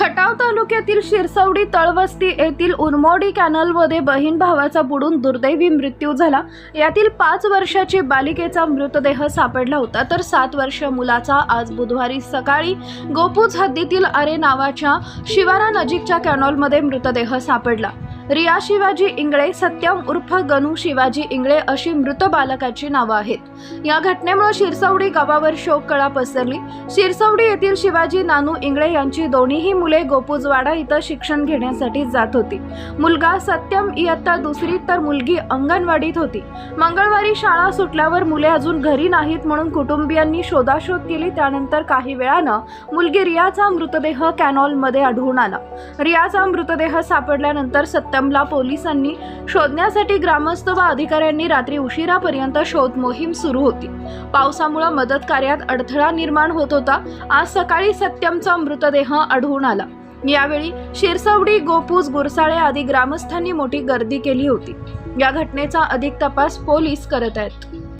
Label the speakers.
Speaker 1: खटाव तालुक्यातील शिरसवडी तळवस्ती येथील उर्मोडी कॅनलमध्ये बहीण भावाचा बुडून दुर्दैवी मृत्यू झाला. यातील पाच वर्षाची बालिकेचा मृतदेह सापडला होता. तर सात वर्ष मुलाचा आज बुधवारी सकाळी गोपूज हद्दीतील अरे नावाच्या शिवारा नजीकच्या कॅनॉलमध्ये मृतदेह सापडला. रिया शिवाजी इंगळे सत्यम उर्फ गणू शिवाजी इंगळे अशी मृत बालकाची नावं आहेत. या घटनेमुळे शिरसवडी गावावर शोककळा पसरली. शिरसवडी येथील शिवाजी नानू इंगळे यांची दोन्हीही मुले गोपुजवाडा इथं शिक्षण घेण्यासाठी जात होती. मुलगा सत्यम इयत्ता दुसरी तर मुलगी अंगणवाडीत होती. मंगळवारी शाळा सुटल्यावर मुले अजून घरी नाहीत म्हणून कुटुंबियांनी शोधाशोध केली. त्यानंतर काही वेळानं मुलगी रियाचा मृतदेह कॅनॉलमध्ये आढळून आला. रियाचा मृतदेह सापडल्यानंतर सत्यमला पोलिसांनी शोधण्यासाठी ग्रामस्थ व अधिकाऱ्यांनी रात्री उशिरापर्यंत शोध मोहीम सुरू होती. पावसामुळे मदत कार्यात अडथळा निर्माण होत होता. आज सकाळी सत्यमचा मृतदेह आढळून आला. यावेळी शिरसवडी गोपूज गुरसाळे आदी ग्रामस्थांनी मोठी गर्दी केली होती. या घटनेचा अधिक तपास पोलीस करत आहेत.